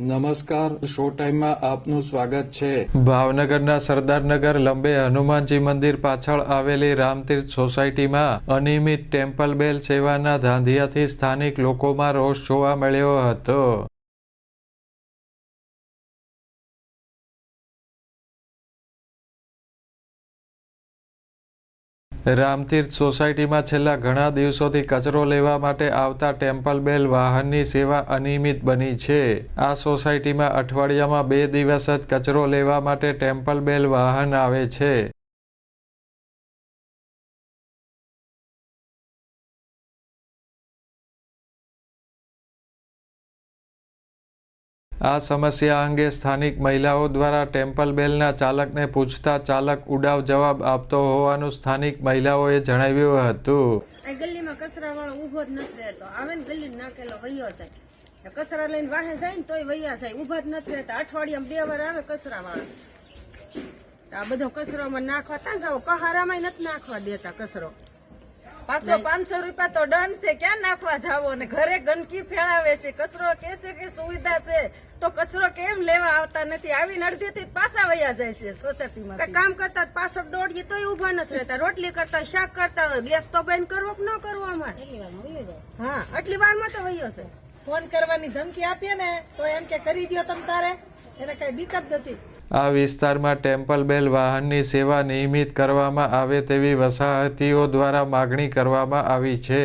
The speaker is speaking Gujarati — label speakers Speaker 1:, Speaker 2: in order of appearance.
Speaker 1: નમસ્કાર, શો ટાઈમમાં આપનું સ્વાગત છે.
Speaker 2: ભાવનગરના સરદારનગર લંબે હનુમાનજી મંદિર પાછળ આવેલી રામતીર્થ સોસાયટીમાં અનિયમિત ટેમ્પલ બેલ સેવાના ધાંધિયાથી સ્થાનિક લોકોમાં રોષ જોવા મળ્યો હતો. રામતીર્થ સોસાયટીમાં છેલ્લા ઘણા દિવસોથી કચરો લેવા માટે આવતા ટેમ્પલ બેલ વાહનની સેવા અનિયમિત બની છે. આ સોસાયટીમાં અઠવાડિયામાં બે દિવસ જ કચરો લેવા માટે ટેમ્પલ બેલ વાહન આવે છે. આ સમસ્યા અંગે સ્થાનિક મહિલાઓ દ્વારા ટેમ્પલ બેલના ચાલકને પૂછતા ચાલક ઉડાવ જવાબ આપતો હોવાનું સ્થાનિક મહિલાઓએ જણાવ્યું હતું.
Speaker 3: ગલીમાં કચરાવાળો વાળો ઊભો જ નથી રહેતો. આવે ને ગલી નાખેલો વૈયો છે કચરા લઈને વાહે જાય ને તોય વૈયા જાય ઊભા જ નથી રહેતા. અઠવાડિયામાં બે વાર આવે કચરા વાળા આ બધો કચરોમાં નાખવા ત્યાં જાવ કહારામાં નથી નાખવા દેતા કચરો.
Speaker 4: પાંચસો પાંચસો રૂપિયા તો દંડ છે ક્યાં નાખવા જાવો? ને ઘરે ગંદકી ફેલાવે છે કચરો કે છે કે સુવિધા છે તો કચરો કેમ લેવા આવતા નથી? આવીને નડતી જ પાછા વયા જાય છે સોસાયટીમાં
Speaker 3: કઈ કામ કરતા પાછળ દોડીએ તોય ઊભા નથી રહેતા. રોટલી કરતા શાક કરતા હોય ગેસ તો બંધ કરવો કે ન કરવો અમારે? હા આટલી વારમાં તો વયો છે.
Speaker 4: ફોન કરવાની ધમકી આપીએ ને તો એમ કે કરી દો તમ તારે. એને કઈ દિક્કત નથી.
Speaker 2: આ વિસ્તારમાં ટેમ્પલ બેલ વાહનની સેવા નિયમિત કરવામાં આવે તેવી વસાહતીઓ દ્વારા માગણી કરવામાં આવી છે.